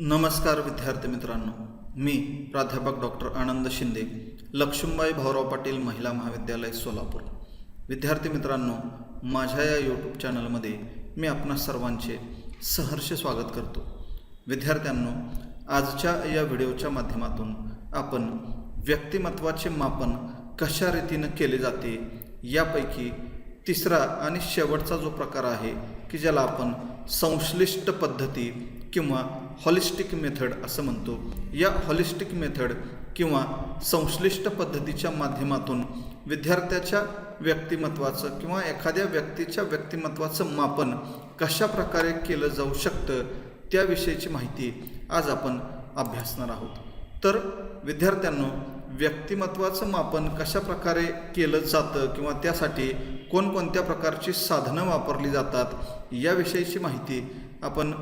नमस्कार विद्यार्थी मित्रांनो. मी प्राध्यापक डॉक्टर आनंद शिंदे लक्ष्मीबाई भाऊराव पाटील महिला महाविद्यालय सोलापूर. विद्यार्थी मित्रांनो माझ्या या यूट्यूब चॅनलमध्ये मी आपणा सर्वांचे सहर्ष स्वागत करतो. विद्यार्थ्यांनो आजच्या या व्हिडिओच्या माध्यमातून आपण व्यक्तिमत्वाचे मापन कशा रीतीनं केले जाते यापैकी तिसरा आणि शेवटचा जो प्रकार आहे की ज्याला आपण संश्लिष्ट पद्धती किंवा हॉलिस्टिक मेथड असं म्हणतो. या हॉलिस्टिक मेथड किंवा संश्लिष्ट पद्धतीच्या माध्यमातून विद्यार्थ्याच्या व्यक्तिमत्वाचं किंवा एखाद्या व्यक्तीच्या व्यक्तिमत्वाचं मापन कशा प्रकारे केलं जाऊ शकतं त्याविषयीची माहिती आज आपण अभ्यासणार आहोत. तर विद्यार्थ्यांनो व्यक्तिमत्वाचं मापन कशा प्रकारे केलं जातं किंवा त्यासाठी कोणकोणत्या प्रकारची साधनं वापरली जातात याविषयीची माहिती आपण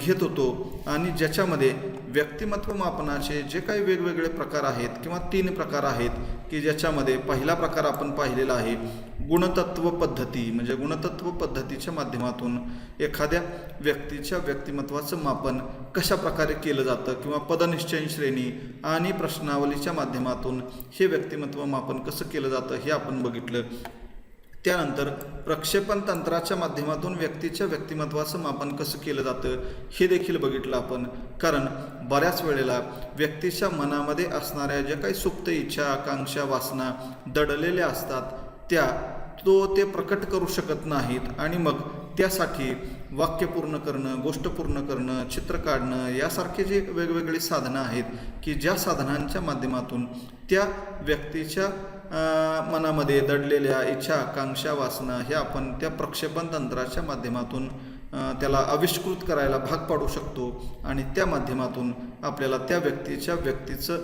घेत होतो. आणि ज्याच्यामध्ये व्यक्तिमत्व मापनाचे जे काही वेगवेगळे प्रकार आहेत किंवा तीन प्रकार आहेत की ज्याच्यामध्ये पहिला प्रकार आपण पाहिलेला आहे गुणतत्व पद्धती म्हणजे गुणतत्व पद्धतीच्या माध्यमातून एखाद्या व्यक्तीच्या व्यक्तिमत्वाचं मापन कशा प्रकारे केलं जातं किंवा पदनिश्चयन श्रेणी आणि प्रश्नावलीच्या माध्यमातून हे व्यक्तिमत्व मापन कसं केलं जातं हे आपण बघितलं. त्यानंतर प्रक्षेपण तंत्राच्या माध्यमातून व्यक्तीच्या व्यक्तिमत्वाचं मापन कसं केलं जातं हे देखील बघितलं आपण. कारण बऱ्याच वेळेला व्यक्तीच्या मनामध्ये असणाऱ्या ज्या काही सुप्त इच्छा आकांक्षा वासना दडलेल्या असतात त्या तो ते प्रकट करू शकत नाहीत आणि मग त्यासाठी वाक्य पूर्ण करणं गोष्ट पूर्ण करणं चित्र काढणं यासारखे जे वेगवेगळी साधनं आहेत की ज्या साधनांच्या माध्यमातून त्या व्यक्तीच्या मनामध्ये दडलेल्या इच्छा आकांक्षा वासना हे आपण त्या प्रक्षेपण तंत्राच्या माध्यमातून त्याला आविष्कृत करायला भाग पाडू शकतो आणि त्या माध्यमातून आपल्याला त्या व्यक्तीच्या व्यक्तीचं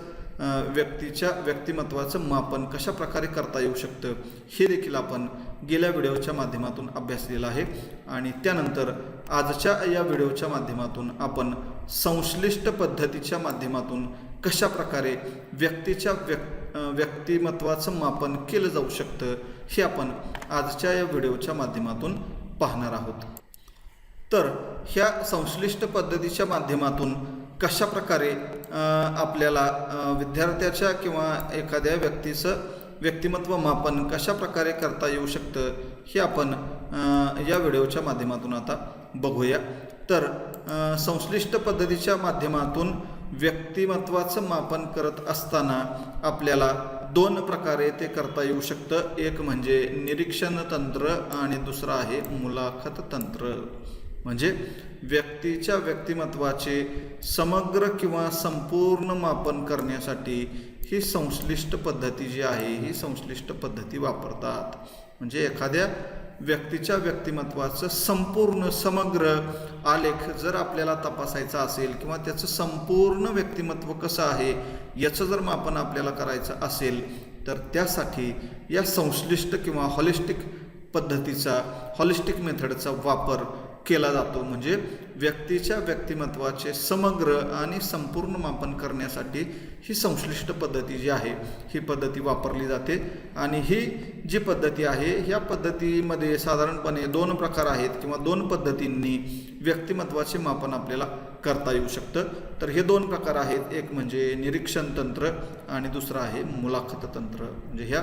व्यक्तीच्या व्यक्तिमत्वाचं मापन कशा प्रकारे करता येऊ शकतं हे देखील आपण गेल्या व्हिडिओच्या माध्यमातून अभ्यासलेलं आहे. आणि त्यानंतर आजच्या या व्हिडिओच्या माध्यमातून आपण संश्लिष्ट पद्धतीच्या माध्यमातून कशा प्रकारे व्यक्तीच्या व्यक् व्यक्तिमत्वाचं मापन केलं जाऊ शकतं हे आपण आजच्या या व्हिडिओच्या माध्यमातून पाहणार आहोत. तर ह्या संश्लिष्ट पद्धतीच्या माध्यमातून कशा प्रकारे आपल्याला विद्यार्थ्याच्या किंवा एखाद्या व्यक्तीचं व्यक्तिमत्व मापन कशा प्रकारे करता येऊ शकतं हे आपण या व्हिडिओच्या माध्यमातून आता बघूया. तर संश्लिष्ट पद्धतीच्या माध्यमातून व्यक्तिमत्वाचं मापन करत असताना आपल्याला दोन प्रकारे ते करता येऊ शकतं. एक म्हणजे निरीक्षण तंत्र आणि दुसरं आहे मुलाखत तंत्र. म्हणजे व्यक्तीच्या व्यक्तिमत्वाचे समग्र किंवा संपूर्ण मापन करण्यासाठी ही संश्लिष्ट पद्धती जी आहे ही संश्लिष्ट पद्धती वापरतात. म्हणजे एखाद्या व्यक्तीच्या व्यक्तिमत्वाचं संपूर्ण समग्र आलेख जर आपल्याला तपासायचा असेल किंवा त्याचं संपूर्ण व्यक्तिमत्व कसं आहे याचं जर मापन आपल्याला करायचं असेल तर त्यासाठी या संश्लिष्ट किंवा हॉलिस्टिक पद्धतीचा हॉलिस्टिक मेथडचा वापर केला जातो. म्हणजे व्यक्तीच्या व्यक्तिमत्वाचे समग्र आणि संपूर्ण मापन करण्यासाठी ही संश्लिष्ट पद्धती जी आहे ही पद्धती वापरली जाते. आणि ही जी पद्धती आहे ह्या पद्धतीमध्ये साधारणपणे दोन प्रकार आहेत किंवा दोन पद्धतींनी व्यक्तिमत्वाचे मापन आपल्याला करता येऊ शकतं. तर हे दोन प्रकार आहेत. एक म्हणजे निरीक्षण तंत्र आणि दुसरं आहे मुलाखत तंत्र. म्हणजे ह्या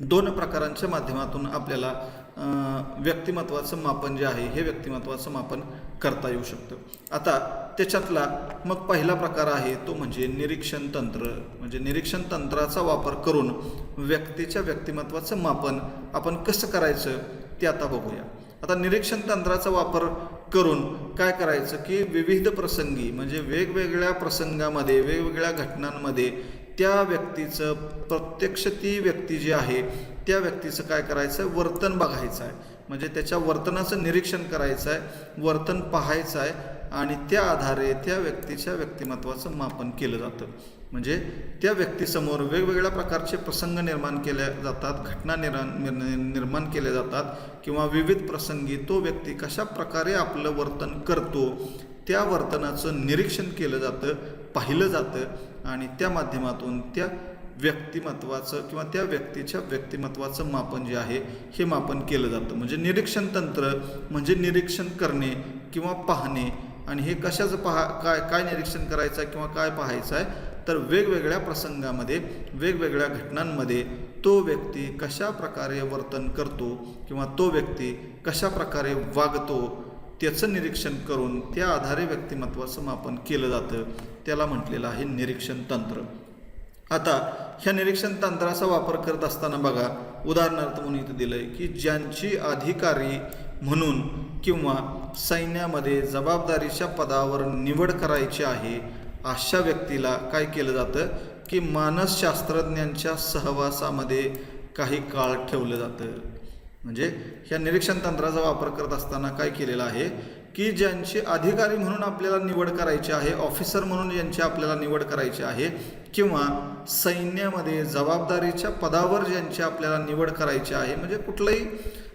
दोन प्रकारांच्या माध्यमातून आपल्याला व्यक्तिमत्वाचं मापन जे आहे हे व्यक्तिमत्वाचं मापन करता येऊ शकतं. आता त्याच्यातला मग पहिला प्रकार आहे तो म्हणजे निरीक्षण तंत्र. म्हणजे निरीक्षण तंत्राचा वापर करून व्यक्तीच्या व्यक्तिमत्वाचं मापन आपण कसं करायचं ते आता बघूया. आता निरीक्षण तंत्राचा वापर करून काय करायचं की विविध प्रसंगी म्हणजे वेगवेगळ्या प्रसंगामध्ये वेगवेगळ्या घटनांमध्ये त्या व्यक्तीचं प्रत्यक्ष ती व्यक्ती जी आहे त्या व्यक्तीचं काय करायचं आहे वर्तन बघायचं आहे म्हणजे त्याच्या वर्तनाचं निरीक्षण करायचं आहे वर्तन पाहायचं आहे आणि त्या आधारे त्या व्यक्तीच्या व्यक्तिमत्वाचं मापन केलं जातं. म्हणजे त्या व्यक्तीसमोर वेगवेगळ्या प्रकारचे प्रसंग निर्माण केले जातात घटना निर्माण निर्- निर्माण केले जातात किंवा विविध प्रसंगी तो व्यक्ती कशा प्रकारे आपलं वर्तन करतो त्या वर्तनाचं निरीक्षण केलं जातं पाहिलं जातं आणि त्या माध्यमातून त्या व्यक्तिमत्वाचं किंवा त्या व्यक्तीच्या व्यक्तिमत्वाचं मापन जे आहे हे मापन केलं जातं. म्हणजे निरीक्षण तंत्र म्हणजे निरीक्षण करणे किंवा पाहणे. आणि हे कशाचं पहा काय काय निरीक्षण करायचं आहे किंवा काय पाहायचं आहे तर वेगवेगळ्या प्रसंगामध्ये वेगवेगळ्या घटनांमध्ये तो व्यक्ती कशा प्रकारे वर्तन करतो किंवा तो व्यक्ती कशा प्रकारे वागतो त्याचं निरीक्षण करून त्या आधारे व्यक्तिमत्वाचं मापन केलं जातं. त्याला म्हटलेलं आहे निरीक्षण तंत्र. आता ह्या निरीक्षण तंत्राचा वापर करत असताना बघा उदाहरणार्थ म्हणून इथं दिलं आहे की ज्यांची अधिकारी म्हणून किंवा सैन्यामध्ये जबाबदारीच्या पदावर निवड करायची आहे अशा व्यक्तीला काय केलं जातं की मानसशास्त्रज्ञांच्या सहवासामध्ये काही काळ ठेवलं जातं. म्हणजे ह्या निरीक्षण तंत्राचा वापर करत असताना काय केलेलं आहे की ज्यांची अधिकारी म्हणून आपल्याला निवड करायची आहे ऑफिसर म्हणून ज्यांची आपल्याला निवड करायची आहे किंवा सैन्यामध्ये जबाबदारीच्या पदावर ज्यांची आपल्याला निवड करायची आहे म्हणजे कुठलंही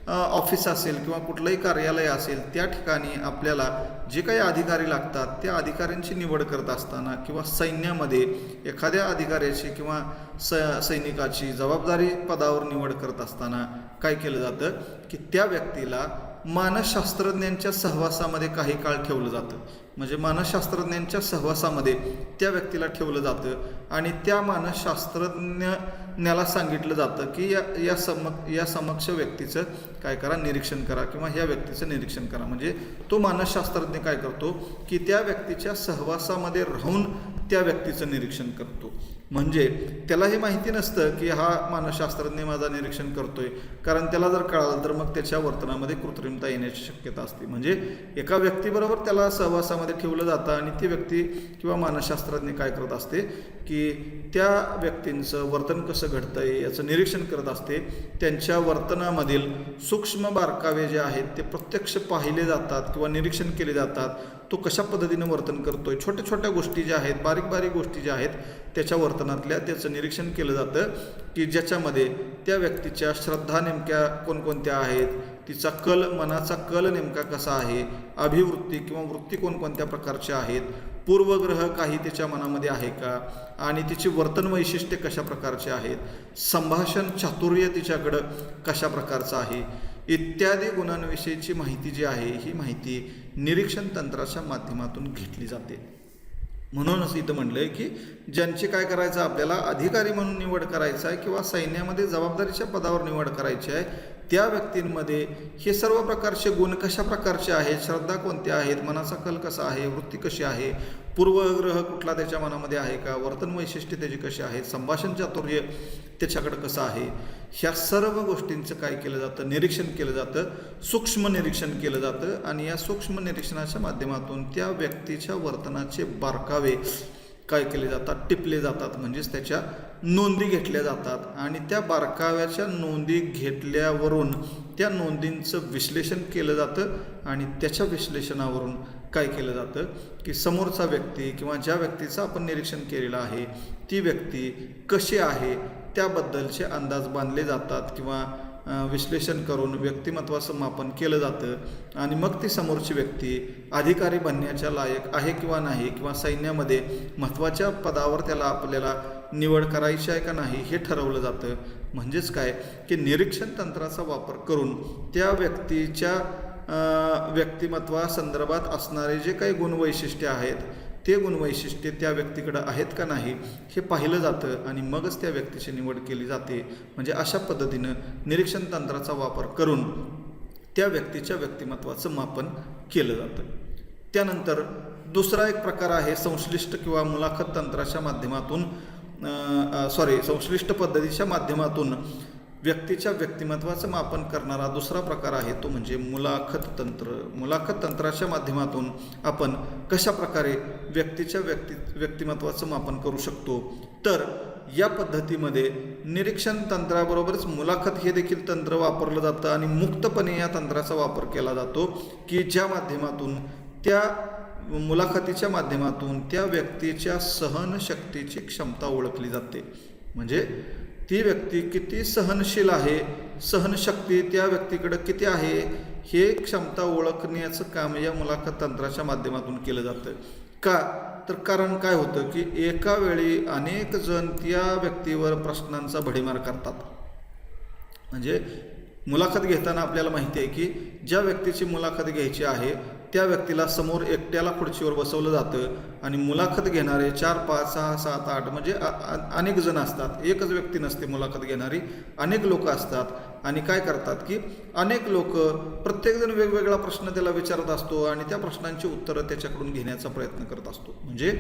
ऑफिस असेल किंवा कुठलंही कार्यालय असेल त्या ठिकाणी आपल्याला जे काही अधिकारी लागतात त्या अधिकाऱ्यांची निवड करत असताना किंवा सैन्यामध्ये एखाद्या अधिकाऱ्याची किंवा स सैनिकाची जबाबदारी पदावर निवड करत असताना काय केलं जातं की त्या व्यक्तीला मानसशास्त्रज्ञांच्या सहवासामध्ये काही काळ ठेवलं जातं. म्हणजे मानसशास्त्रज्ञांच्या सहवासामध्ये त्या व्यक्तीला ठेवलं जातं आणि त्या मानसशास्त्रज्ञाला सांगितलं जातं की या या सम या समक्ष व्यक्तीचं काय करा निरीक्षण करा किंवा ह्या व्यक्तीचं निरीक्षण करा. म्हणजे तो मानसशास्त्रज्ञ काय करतो की त्या व्यक्तीच्या सहवासामध्ये राहून त्या व्यक्तीचं निरीक्षण करतो. म्हणजे त्याला हे माहिती नसतं की हा मानसशास्त्रज्ञ माझा निरीक्षण करतोय. कारण त्याला जर कळालं तर मग त्याच्या वर्तनामध्ये कृत्रिमता येण्याची शक्यता असते. म्हणजे एका व्यक्तीबरोबर त्याला सहवासामध्ये ठेवलं जातं आणि ती व्यक्ती किंवा मानसशास्त्रज्ञ काय करत असते की त्या व्यक्तींचं वर्तन कसं घडतं आहे याचं निरीक्षण करत असते. त्यांच्या वर्तनामधील सूक्ष्म बारकावे जे आहेत ते प्रत्यक्ष पाहिले जातात किंवा निरीक्षण केले जातात. तो कशा पद्धतीनं वर्तन करतोय? छोट्या छोट्या गोष्टी ज्या आहेत बारीक बारीक गोष्टी ज्या आहेत त्याच्या वर्तनातल्या त्याचं निरीक्षण केलं जातं की ज्याच्यामध्ये त्या व्यक्तीच्या श्रद्धा नेमक्या कोणकोणत्या आहेत तिचा कल मनाचा कल नेमका कसा आहे अभिवृत्ती किंवा वृत्ती कोणकोणत्या प्रकारच्या आहेत पूर्वग्रह काही तिच्या मनामध्ये आहे का? आणि तिची वर्तन वैशिष्ट्ये कशा प्रकारचे आहेत? संभाषण चातुर्य तिच्याकडं कशा प्रकारचं आहे? इत्यादी गुणांविषयीची माहिती जी आहे ही माहिती निरीक्षण तंत्राच्या माध्यमातून घेतली जाते. म्हणूनच इथं म्हटलंय की ज्यांची काय करायचं आपल्याला अधिकारी म्हणून निवड करायचं आहे किंवा सैन्यामध्ये जबाबदारीच्या पदावर निवड करायची आहे त्या व्यक्तींमध्ये हे सर्व प्रकारचे गुण कशा प्रकारचे आहेत श्रद्धा कोणत्या आहेत मनाचा कल कसा आहे वृत्ती कशी आहे पूर्वग्रह कुठला त्याच्या मनामध्ये आहे का वर्तन वैशिष्ट्ये त्याची कशी आहेत संभाषण चातुर्य त्याच्याकडं कसं आहे ह्या सर्व गोष्टींचं काय केलं जातं निरीक्षण केलं जातं सूक्ष्म निरीक्षण केलं जातं आणि या सूक्ष्म निरीक्षणाच्या माध्यमातून त्या व्यक्तीच्या वर्तनाचे बारकावे काय केले जातात? टिपले जातात. म्हणजेच त्याच्या नोंदी घेतल्या जातात. आणि त्या बारकाव्याच्या नोंदी घेतल्यावरून त्या नोंदींचं विश्लेषण केलं जातं आणि त्याच्या विश्लेषणावरून काय केलं जातं? की समोरचा व्यक्ती किंवा ज्या व्यक्तीचं आपण निरीक्षण केलेलं आहे ती व्यक्ती कशी आहे? त्याबद्दलचे अंदाज बांधले जातात किंवा विश्लेषण करून व्यक्तिमत्वाचं मापन केलं जातं आणि मग ती समोरची व्यक्ती अधिकारी बनण्याच्या लायक आहे किंवा नाही किंवा सैन्यामध्ये महत्त्वाच्या पदावर त्याला आपल्याला निवड करायची आहे का नाही हे ठरवलं जातं. म्हणजेच काय? की निरीक्षण तंत्राचा वापर करून त्या व्यक्तीच्या व्यक्तिमत्वासंदर्भात असणारे जे काही गुणवैशिष्ट्य आहेत ते गुणवैशिष्ट्ये त्या व्यक्तीकडं आहेत का नाही हे पाहिलं जातं आणि मगच त्या व्यक्तीची निवड केली जाते. म्हणजे अशा पद्धतीनं निरीक्षण तंत्राचा वापर करून त्या व्यक्तीच्या व्यक्तिमत्वाचं मापन केलं जातं. त्यानंतर दुसरा एक प्रकार आहे संश्लिष्ट किंवा मुलाखत तंत्राच्या माध्यमातून सॉरी संश्लिष्ट पद्धतीच्या माध्यमातून व्यक्तीच्या व्यक्तिमत्वाचं मापन करणारा दुसरा प्रकार आहे तो म्हणजे मुलाखत तंत्र. मुलाखत तंत्राच्या माध्यमातून आपण कशा प्रकारे व्यक्तीच्या व्यक्ती व्यक्तिमत्वाचं मापन करू शकतो? तर या पद्धतीमध्ये निरीक्षण तंत्राबरोबरच मुलाखत हे देखील तंत्र वापरलं जातं आणि मुक्तपणे या तंत्राचा वापर केला जातो की ज्या माध्यमातून त्या मुलाखतीच्या माध्यमातून त्या व्यक्तीच्या सहनशक्तीची क्षमता ओळखली जाते. म्हणजे ती व्यक्ती किती सहनशील आहे सहनशक्ती त्या व्यक्तीकडं किती आहे हे क्षमता ओळखण्याचं काम या मुलाखत तंत्राच्या माध्यमातून केलं जातं. का? तर कारण काय होतं की एका वेळी अनेक जण त्या व्यक्तीवर प्रश्नांचा भडीमार करतात. म्हणजे मुलाखत घेताना आपल्याला माहिती आहे की ज्या व्यक्तीची मुलाखत घ्यायची आहे त्या व्यक्तीला समोर एकट्याला खुर्चीवर बसवलं जातं आणि मुलाखत घेणारे चार पाच सहा सात आठ म्हणजे अनेक जण असतात. एकच व्यक्ती नसते मुलाखत घेणारी. अनेक लोक असतात. आणि काय करतात की अनेक लोक प्रत्येकजण वेगवेगळा प्रश्न त्याला विचारत असतो आणि त्या प्रश्नांची उत्तरं त्याच्याकडून घेण्याचा प्रयत्न करत असतो. म्हणजे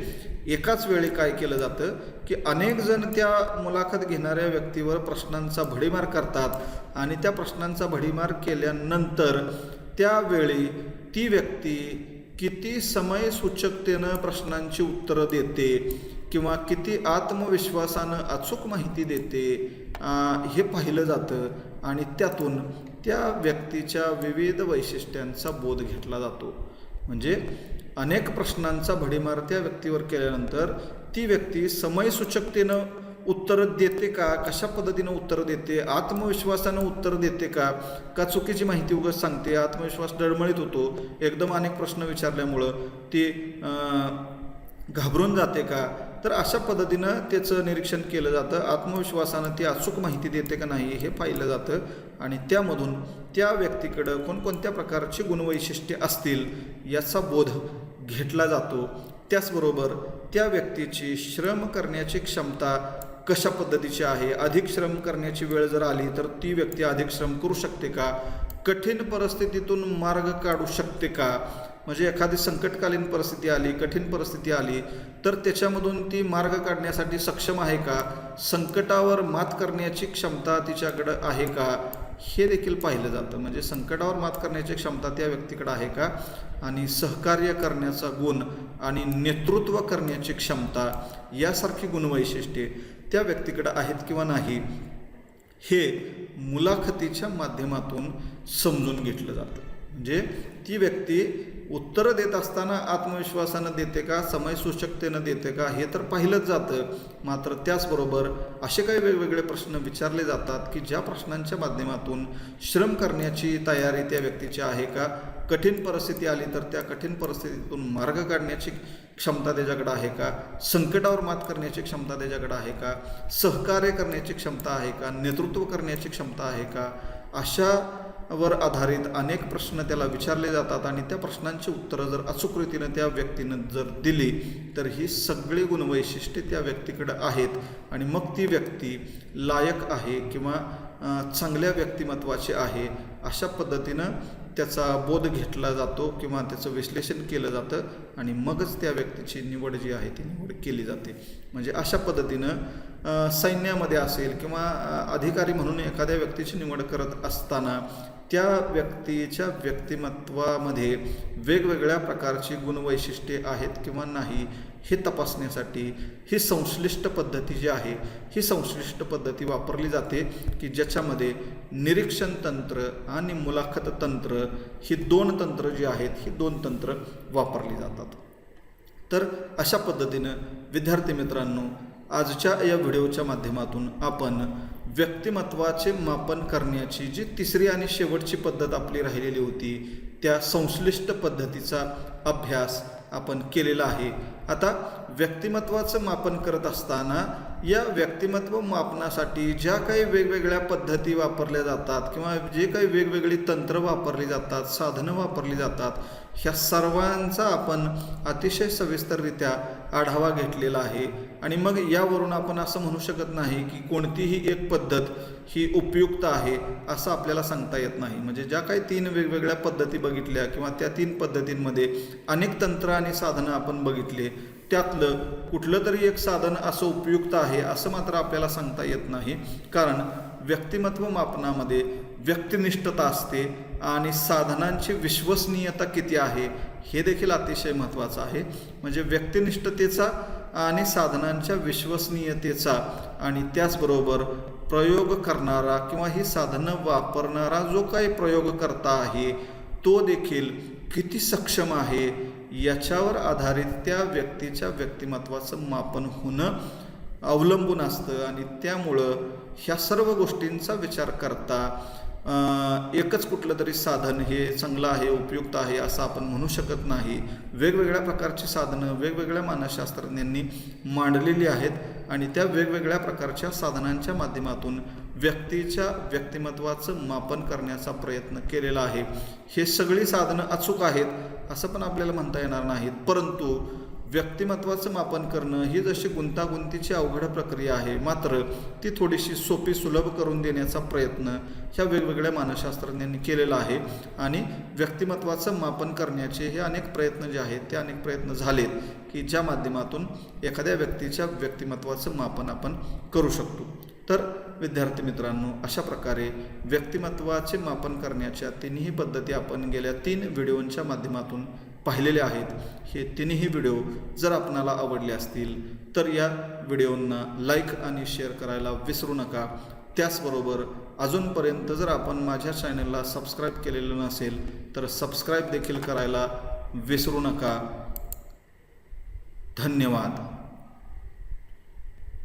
एकाच वेळी काय केलं जातं की अनेक जण त्या मुलाखत घेणाऱ्या व्यक्तीवर प्रश्नांचा भडीमार करतात आणि त्या प्रश्नांचा भडीमार केल्यानंतर त्यावेळी ती व्यक्ती किती समयसूचकतेनं प्रश्नांची उत्तरं देते किंवा किती आत्मविश्वासानं अचूक माहिती देते हे पाहिलं जातं आणि त्यातून त्या व्यक्तीच्या विविध वैशिष्ट्यांचा बोध घेतला जातो. म्हणजे अनेक प्रश्नांचा भडीमार त्या व्यक्तीवर केल्यानंतर ती व्यक्ती समयसूचकतेनं उत्तरं देते का? कशा पद्धतीनं उत्तरं देते? आत्मविश्वासानं उत्तर देते का? का चुकीची माहिती उगाच सांगते? आत्मविश्वास डळमळीत होतो. एकदम अनेक प्रश्न विचारल्यामुळं ती घाबरून जाते का? तर अशा पद्धतीनं त्याचं निरीक्षण केलं जातं. आत्मविश्वासानं ती अचूक माहिती देते का नाही हे पाहिलं जातं. आणि त्यामधून त्या व्यक्तीकडं कोणकोणत्या प्रकारची गुणवैशिष्ट्ये असतील याचा बोध घेतला जातो. त्याचबरोबर त्या व्यक्तीची श्रम करण्याची क्षमता कशा पद्धतीची आहे? अधिक श्रम करण्याची वेळ जर आली तर ती व्यक्ती अधिक श्रम करू शकते का? कठीण परिस्थितीतून मार्ग काढू शकते का? म्हणजे एखादी संकटकालीन परिस्थिती आली कठीण परिस्थिती आली तर त्याच्यामधून ती मार्ग काढण्यासाठी सक्षम आहे का? संकटावर मात करण्याची क्षमता तिच्याकडं आहे का? हे देखील पाहिलं जातं. म्हणजे संकटावर मात करण्याची क्षमता त्या व्यक्तीकडं आहे का? आणि सहकार्य करण्याचा गुण आणि नेतृत्व करण्याची क्षमता यासारखी गुणवैशिष्ट्ये त्या व्यक्तीकडे आहेत किंवा नाही हे मुलाखतीच्या माध्यमातून समजून घेतलं जातं. म्हणजे ती व्यक्ती उत्तरं देत असताना आत्मविश्वासानं देते का समयसूचकतेनं देते का हे तर पाहिलंच जातं. मात्र त्याचबरोबर असे काही वेगवेगळे प्रश्न विचारले जातात की ज्या प्रश्नांच्या माध्यमातून श्रम करण्याची तयारी त्या व्यक्तीची आहे का कठीण परिस्थिती आली तर त्या कठीण परिस्थितीतून मार्ग काढण्याची क्षमता त्याच्याकडं आहे का? संकटावर मात करण्याची क्षमता त्याच्याकडं आहे का? सहकार्य करण्याची क्षमता आहे का? नेतृत्व करण्याची क्षमता आहे का? अशा वर आधारित अनेक प्रश्न त्याला विचारले जातात आणि त्या प्रश्नांची उत्तरं जर अचूक रीतीनं त्या व्यक्तीनं जर दिली तर ही सगळी गुणवैशिष्ट्ये त्या व्यक्तीकडं आहेत आणि मग ती व्यक्ती लायक आहे किंवा चांगल्या व्यक्तिमत्वाची आहे अशा पद्धतीनं त्याचा बोध घेतला जातो किंवा त्याचं विश्लेषण केलं जातं आणि मगच त्या व्यक्तीची निवड जी आहे ती निवड केली जाते. म्हणजे अशा पद्धतीनं सैन्यामध्ये असेल किंवा अधिकारी म्हणून एखाद्या व्यक्तीची निवड करत असताना त्या व्यक्तीच्या व्यक्तिमत्वामध्ये वेगवेगळ्या प्रकारची गुणवैशिष्ट्ये आहेत किंवा नाही हे तपासण्यासाठी ही संश्लिष्ट पद्धती जी आहे ही संश्लिष्ट पद्धती वापरली जाते की ज्याच्यामध्ये निरीक्षण तंत्र आणि मुलाखत तंत्र ही दोन तंत्र जी आहेत ही दोन तंत्र वापरली जातात. तर अशा पद्धतीनं विद्यार्थी मित्रांनो आजच्या या व्हिडिओच्या माध्यमातून आपण व्यक्तिमत्वाचे मापन करण्याची जी तिसरी आणि शेवटची पद्धत आपली राहिलेली होती त्या संश्लिष्ट पद्धतीचा अभ्यास आपण केलेला आहे. आता व्यक्तिमत्वाचं मापन करत असताना या व्यक्तिमत्व मापनासाठी ज्या काही वेगवेगळ्या पद्धती वापरल्या जातात किंवा जे काही वेगवेगळी तंत्र वापरली जातात साधनं वापरली जातात ह्या सर्वांचा आपण अतिशय सविस्तररित्या आढावा घेतलेला आहे. आणि मग यावरून आपण असं म्हणू शकत नाही की कोणतीही एक पद्धत ही उपयुक्त आहे असं आपल्याला सांगता येत नाही. म्हणजे ज्या काही तीन वेगवेगळ्या पद्धती बघितल्या किंवा त्या तीन पद्धतींमध्ये अनेक तंत्र आणि साधनं आपण बघितले त्यातलं कुठलं तरी एक साधन असं उपयुक्त आहे असं मात्र आपल्याला सांगता येत नाही. कारण व्यक्तिमत्व मापनामध्ये व्यक्तिनिष्ठता असते आणि साधनांची विश्वसनीयता किती आहे हे देखील अतिशय महत्त्वाचं आहे. म्हणजे व्यक्तिनिष्ठतेचा आणि साधनांच्या विश्वसनीयतेचा आणि त्याचबरोबर प्रयोग करणारा किंवा ही साधनं वापरणारा जो काही प्रयोगकर्ता आहे तो देखील किती सक्षम आहे याच्यावर आधारित त्या व्यक्तीच्या व्यक्तिमत्वाचं मापन होणं अवलंबून असतं आणि त्यामुळं ह्या सर्व गोष्टींचा विचार करता एकच कुठलं तरी साधन हे चांगलं आहे उपयुक्त आहे असं आपण म्हणू शकत नाही. वेगवेगळ्या प्रकारची साधनं वेगवेगळ्या मानसशास्त्रज्ञांनी मांडलेली आहेत आणि त्या वेगवेगळ्या प्रकारच्या साधनांच्या माध्यमातून व्यक्तीच्या व्यक्तिमत्वाचं मापन करण्याचा प्रयत्न केलेला आहे. हे सगळी साधनं अचूक आहेत असं पण आपल्याला म्हणता येणार नाहीत. परंतु व्यक्तिमत्वाचं मापन करणं ही जशी गुंतागुंतीची अवघड प्रक्रिया आहे मात्र ती थोडीशी सोपी सुलभ करून देण्याचा प्रयत्न ह्या वेगवेगळ्या मानसशास्त्रज्ञांनी केलेला आहे आणि व्यक्तिमत्वाचं मापन करण्याचे हे अनेक प्रयत्न जे आहेत ते अनेक प्रयत्न झालेत की ज्या माध्यमातून एखाद्या व्यक्तीच्या व्यक्तिमत्वाचं मापन आपण करू शकतो. तर विद्यार्थी मित्रांनो अशा प्रकारे व्यक्तिमत्वाचे मापन करण्याच्या तिन्ही पद्धती आपण गेल्या तीन व्हिडिओंच्या माध्यमातून पाहिलेले आहेत. हे तिन्ही व्हिडिओ जर आपणाला आवडले असतील तर या व्हिडिओंना लाईक आणि शेअर करायला विसरू नका. त्याचबरोबर अजूनपर्यंत जर आपण माझ्या चॅनलला सबस्क्राईब केलेलं नसेल तर सबस्क्राईब देखील करायला विसरू नका. धन्यवाद.